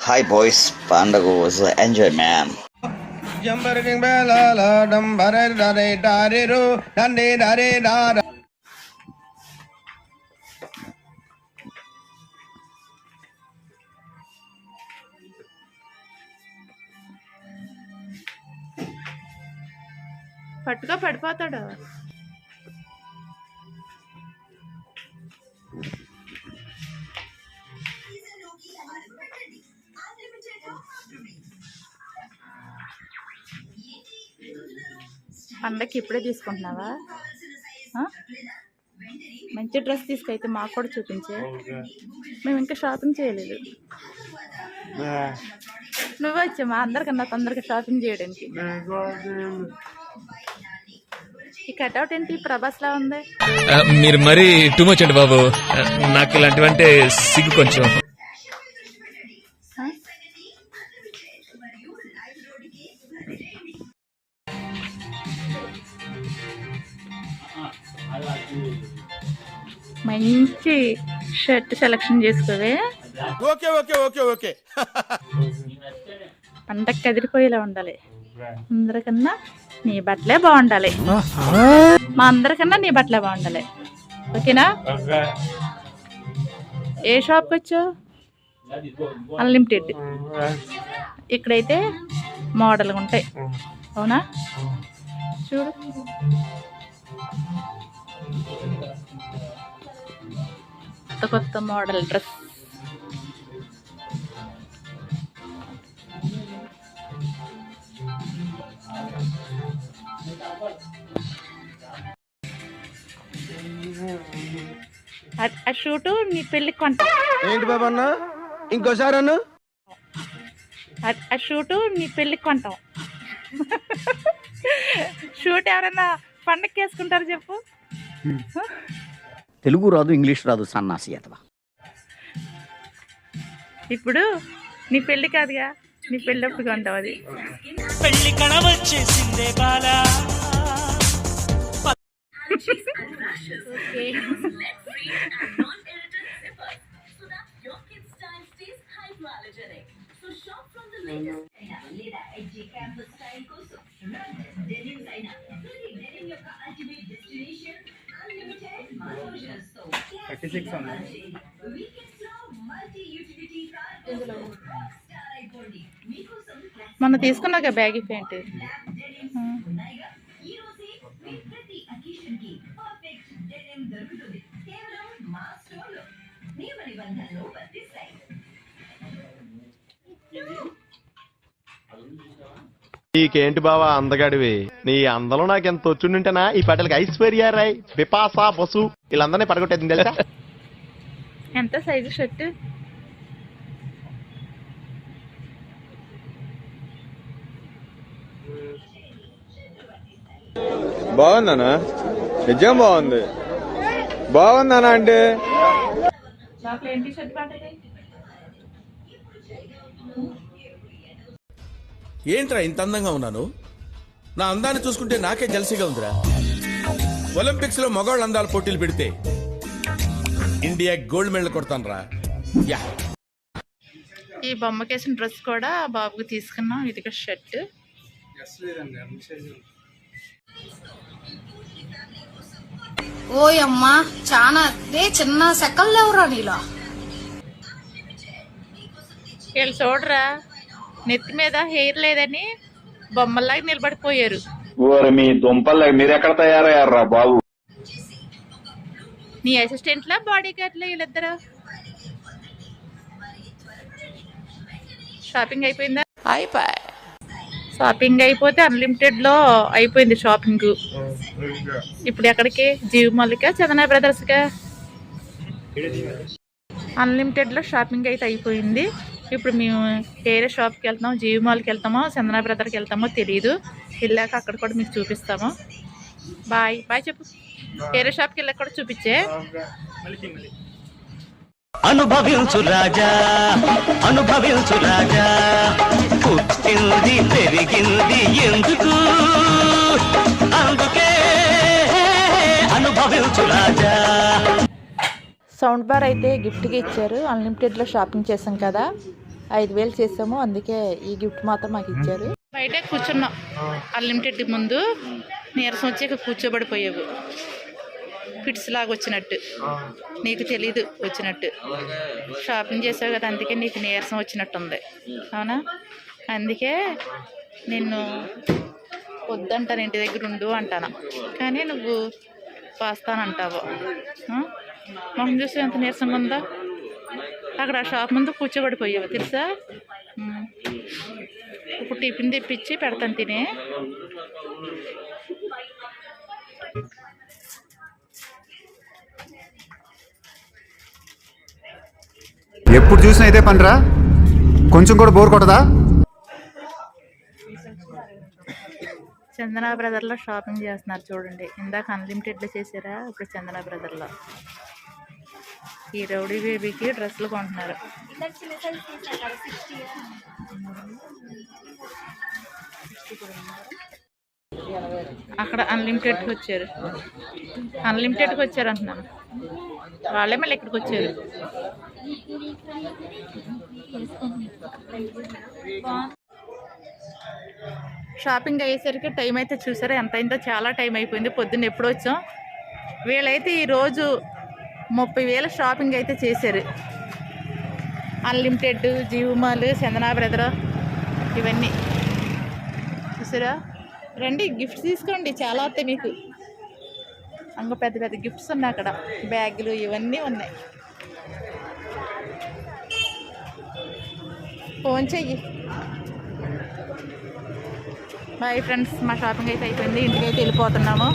Hi boys, పండగ was enjoy man. జంబరకింగ్ బేలాల డంబరే డరే డారిరు డండే డరే డార పట్టుగా పడిపోతాడు పండక్కి ఇప్పుడే తీసుకుంటున్నావా? మంచి డ్రెస్ తీసుకైతే మాకు కూడా చూపించే. మేము ఇంకా షాపింగ్ చేయలేదు. నువ్వే వచ్చామా అందరికన్నా తొందరగా షాపింగ్ చేయడానికి. ఈ కట్అవుట్ ఏంటి? ప్రభాస్ లా ఉంది మీరు మరీ టూ మచ్ అండి బాబు. నాకు ఇలాంటివంటే సిగ్గు కొంచెం. మంచి shirt selection చేసుకోవే. Okay okay okay okay. పండగ కదిలిపోయేలా ఉండాలి. అందరికన్నా నీ బట్టలే బాగుండాలి. మా అందరికన్నా నీ బట్టలే బాగుండాలి. ఓకేనా? ఏ షాప్కి వచ్చావు? అన్లిమిటెడ్ ఇక్కడైతే మోడల్గా ఉంటాయి. అవునా? చూడు. కొత్త కొత్త మోడల్ డ్రెస్. ఆ- ఆ షూటు నీ పెళ్ళికి కొంట ఏంటి బాబా అన్న? ఇంకోసారి అన్న? ఆ- షూటు నీ పెళ్ళికి కొంటాం. షూట్ ఎవరైనా పండగకి వేసుకుంటారు చెప్పు తెలుగు రాదు ఇంగ్లీష్ రాదు సన్నాసి అతవా. ఇప్పుడు నీ పెళ్ళి కాదుగా? నీ పెళ్ళప్పుడు కొంటావు అది. పెళ్ళి కళ వచ్చేసిందే బాలా. మొన్న తీసుకున్నాక బ్యాగ్ ప్యాంట్ నీకేంటి బావా అందగాడివి? నీ అందలో నాకు ఎంత వచ్చుంటేనా ఈ పాటలకి ఐశ్వర్య రాయ్ బిపాసా బసు. వీళ్ళందరినీ పడగొట్టేది తెలుసా? ఎంత సైజు షర్ట్? బాగుందనా నిజం బాగుంది. బాగుందనా అంటే? ఏంట్రా ఇంత అందంగా ఉన్నాను? నా అందాన్ని చూసుకుంటే నాకే జలసిగా ఉందిరా. ఒలింపిక్స్లో మగవాళ్ళ అందాల పోటీలు పెడితే ఇండియా గోల్డ్ మెడల్ కొడతానురా. యా. ఈ బొమ్మకేసిన డ్రెస్ కూడా బాబుకి తీసుకున్నాం. ఇది షర్ట్. ఓయమ్మా చాలా రే చిన్న సెకల్ లేవురా నీలో? వీళ్ళు చూడరా నెత్తి మీద హెయిర్ లేదని బొమ్మల్లాగా నిలబడిపోయారు. ఓరి మీ దుంపలు మీరు ఎక్కడ తయారయ్యారా బాబు? నీ అసిస్టెంట్లా బాడీ గార్డ్లా వీళ్ళిద్దరు? షాపింగ్ అయిపోయిందా? అయిపోయి షాపింగ్ అయిపోతే అన్లిమిటెడ్లో అయిపోయింది షాపింగ్ ఇప్పుడు ఎక్కడికి? జీవ్ మల్లిక చందన బ్రదర్స్ కా? అన్లిమిటెడ్లో షాపింగ్ అయితే అయిపోయింది. ఇప్పుడు మేము వేరే షాప్కి వెళ్తామో జీవ్ మాల్కి వెళ్తామో చందన బ్రదర్కి వెళ్తామో తెలియదు వెళ్ళాక అక్కడ కూడా మీకు చూపిస్తాము. బాయ్. బాయ్ చెప్పు. వేరే షాప్కి వెళ్ళాక కూడా చూపించే. అనుభవించు రాజా. అనుభవించు రాజా. పుట్టింది పెరిగింది ఎందుకు? అందుకే అనుభవించు రాజా. సౌండ్ బార్ అయితే గిఫ్ట్గా ఇచ్చారు. అన్లిమిటెడ్లో షాపింగ్ చేసాం కదా. ఐదు వేలు చేసాము. అందుకే ఈ గిఫ్ట్ మాత్రం మాకు ఇచ్చారు. బయట కూర్చున్నాం. అన్లిమిటెడ్ ముందు నీరసం వచ్చి కూర్చోబడిపోయావు. ఫిట్స్ లాగా వచ్చినట్టు. నీకు తెలీదు వచ్చినట్టు. షాపింగ్ చేసావు కదా అందుకే నీకు నీరసం వచ్చినట్టుంది. అవునా? అందుకే నిన్ను వద్దంటాను ఇంటి దగ్గర ఉండు అంటాను. కానీ నువ్వు వస్తానంటావు మొహం చూసి ఎంత నీరసంగా ఉందా. అక్కడ ఆ షాప్ ముందు కూర్చోబడిపోయావు తెలుసా. ఇప్పుడు టిఫిన్ తెప్పించి పెడతాను తినే. ఎప్పుడు చూసినా ఇదే పనిరా? కొంచెం కూడా బోర్ కొట్టదా? చందన బ్రదర్లో షాపింగ్ చేస్తున్నారు చూడండి. ఇందాక అన్లిమిటెడ్లో చేసారా? ఇప్పుడు చందన బ్రదర్లో. ఈ రౌడీ బేబీకి డ్రెస్సులు కొంటున్నారు. అక్కడ అన్లిమిటెడ్కి వచ్చారు. అన్లిమిటెడ్కి వచ్చారు అంటున్నాను. వాళ్ళే మళ్ళీ ఇక్కడికి వచ్చారు. షాపింగ్ అయ్యేసరికి టైం అయితే చూసారా? ఎంత అయిందో? చాలా టైం అయిపోయింది. పొద్దున్న ఎప్పుడు వచ్చాం వీళ్ళైతే ఈరోజు ముప్పై వేల షాపింగ్ అయితే చేశారు. అన్లిమిటెడ్ జీవమాలు చందనా బ్రదర్ ఇవన్నీ. చూసారా? రండి గిఫ్ట్స్ తీసుకోండి. చాలా వస్తాయి మీకు. అంగ పెద్ద పెద్ద గిఫ్ట్స్ ఉన్నాయి అక్కడ. బ్యాగులు ఇవన్నీ ఉన్నాయి. ఫోన్ చెయ్యి. బాయ్ ఫ్రెండ్స్ మా షాపింగ్ అయితే అయిపోయింది. ఇంటికి అయితే వెళ్ళిపోతున్నాము.